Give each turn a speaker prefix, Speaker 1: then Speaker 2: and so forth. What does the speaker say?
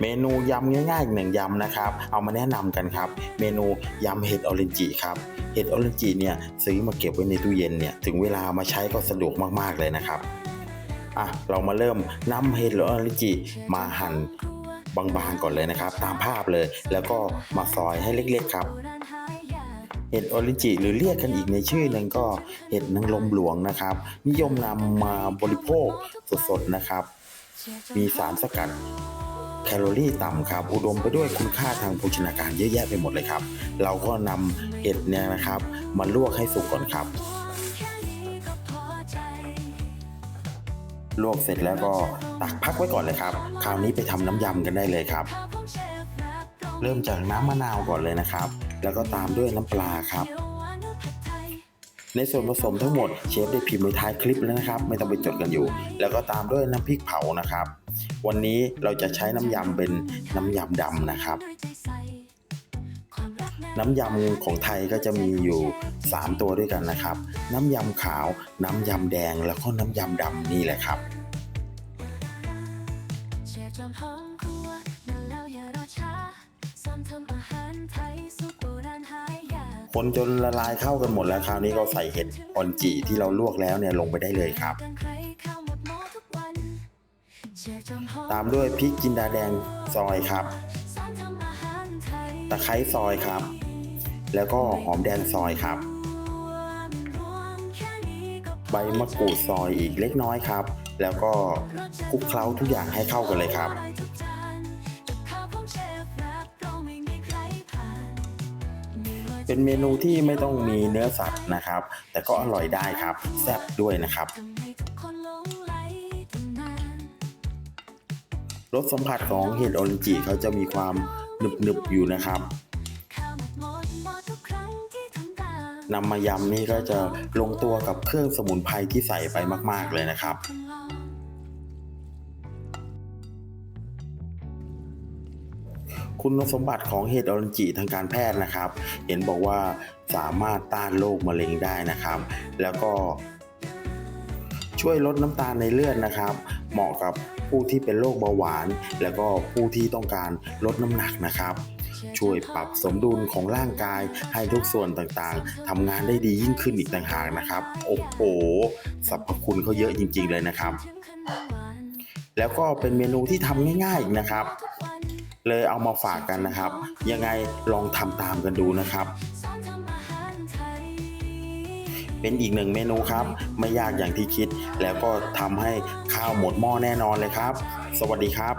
Speaker 1: เมนูยำง่ายๆอีกหนึ่งยำนะครับ เอามาแนะนำกันครับ เมนูยำเห็ดออเรนจิครับเห็ดออเรนจิเนี่ยซื้อมาเก็บไว้ในตู้เย็นเนี่ยถึงเวลามาใช้ก็สะดวกมากๆเลยนะครับอะเรามาเริ่มนำเห็ดออเรนจิมาหั่นบางๆก่อนเลยนะครับ ตามภาพเลยแล้วก็มาซอยให้เล็กๆครับเห็ดออริจิหรือเรียกกันอีกในชื่อหนึ่งก็เห็ดนางลมหลวงนะครับ นิยมนำมาบริโภคสดๆนะครับ มีสารสกัด แคลอรี่ต่ำครับ อุดมไปด้วยคุณค่าทางโภชนาการเยอะแยะไปหมดเลยครับ เราก็นำเห็ดเนี่ยนะครับมาลวกให้สุกก่อนครับลวกเสร็จแล้วก็ตักพักไว้ก่อนเลยครับ คราวนี้ไปทำน้ำยำกันได้เลยครับ เริ่มจากน้ำมะนาวก่อนเลยนะครับ แล้วก็ตามด้วยน้ำปลาครับ ในส่วนผสมทั้งหมดเชฟได้พิมพ์ไว้ท้ายคลิปแล้วนะครับ ไม่ต้องไปจดกันอยู่ แล้วก็ตามด้วยน้ำพริกเผานะครับ วันนี้เราจะใช้น้ำยำเป็นน้ำยำดำนะครับ น้ำยำของไทยก็จะมีอยู่ 3 ตัวด้วยกันนะครับ น้ำยำขาว น้ำยำแดงแล้วก็น้ำยำดำนี่แหละครับ
Speaker 2: จอมห้องครัวนั่นแล้วอย่ารอช้าซ้ำทำอาหารไทย
Speaker 1: คนจนละลายเข้ากันหมดแล้วคราวนี้ก็ใส่เห็ดออนจีที่เราลวกแล้วเนี่ยลงไปได้เลยครับ ตามด้วยพริกจินดาแดงซอยครับ ตะไคร้ซอยครับ แล้วก็หอมแดงซอยครับ ใบมะกรูดซอยอีกเล็กน้อยครับ แล้วก็คลุกเคล้าทุกอย่างให้เข้ากันเลยครับ
Speaker 2: เป็
Speaker 1: นเมนูที่ไม่ต้องมีเนื้อสัตว์นะครับ แต่ก็อร่อยได้ครับ แซ่บด้วยนะครับรสสัมผัสของเห็ดออรินจิเขาจะมีความหนึบๆอยู่นะครับนำมายำนี่ก็จะลงตัวกับเครื่องสมุนไพรที่ใส่ไปมาก ๆ เลยนะครับ คุณสมบัติของเห็ดออรินจิทางการแพทย์นะครับ เห็นบอกว่าสามารถต้านโรคมะเร็งได้นะครับ แล้วก็ ช่วยลดน้ำตาลในเลือดนะครับ เหมาะกับผู้ที่เป็นโรคเบาหวาน แล้วก็ผู้ที่ต้องการลดน้ำหนักนะครับ ช่วยปรับสมดุลของร่างกายให้ทุกส่วนต่างๆทำงานได้ดียิ่งขึ้นอีกต่างหากนะครับ โอ้โหสรรพคุณเขาเยอะจริง ๆ เลยนะครับ แล้วก็เป็นเมนูที่ทำง่ายๆอีกนะครับ เลยเอามาฝากกันนะครับ ยังไงลองทำตามกันดูนะครับเป็นอีกหนึ่งเมนูครับ ไม่ยากอย่างที่คิด แล้วก็ทำให้ข้าวหมดหม้อแน่นอนเลยครับ สวัสดีครับ